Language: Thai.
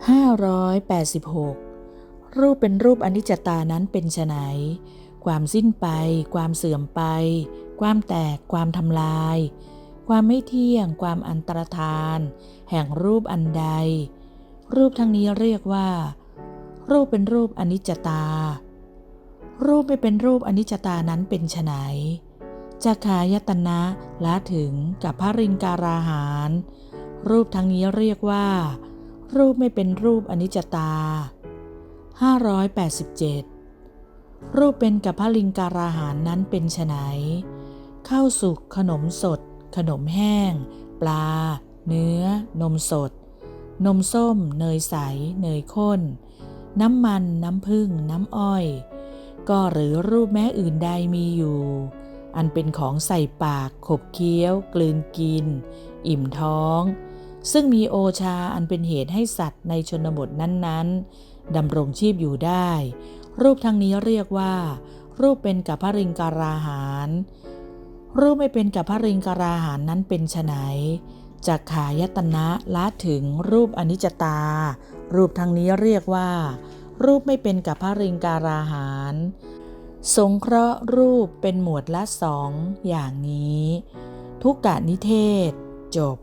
586 รูปเป็นรูปอนิจจตานั้นเป็นไฉนความสิ้นไป ความเสื่อมไป ความแตก ความทำลาย ความไม่เที่ยง ความอันตรธาน แห่งรูปอันใด รูปทั้งนี้เรียกว่า รูปเป็นรูปอนิจจตา รูปไม่เป็นรูปอนิจจตานั้นเป็นไฉนจักขายตนะละถึงกับพระริงการาหาร รูปทั้งนี้เรียกว่า รูปไม่เป็นรูปอนิจจตา 587 รูปเป็นกับพระลิงการาหารนั้นเป็นไฉนข้าวสุกขนมสด ขนมแห้ง ปลา เนื้อ นมสด นมส้ม เนยใส เนยข้น น้ำมัน น้ำผึ้ง น้ำอ้อย ก็หรือรูปแม้อื่นใดมีอยู่ อันเป็นของใส่ปาก ขบเคี้ยว กลืนกิน อิ่มท้อง ซึ่งมีโอชาอันเป็นเหตุให้สัตว์ในชนบทนั้นๆดำรงชีพอยู่ได้ รูปทั้งนี้เรียกว่า รูปเป็นกับพระริงการาหาร รูปไม่เป็นกับพระริงการาหารนั้นเป็นไฉนจักขายตนะละถึงรูปอนิจจตา รูปทั้งนี้เรียกว่า รูปไม่เป็นกับพระริงการาหาร สงเคราะห์รูปเป็นหมวดละสองอย่างนี้ ทุกกะนิเทศ จบ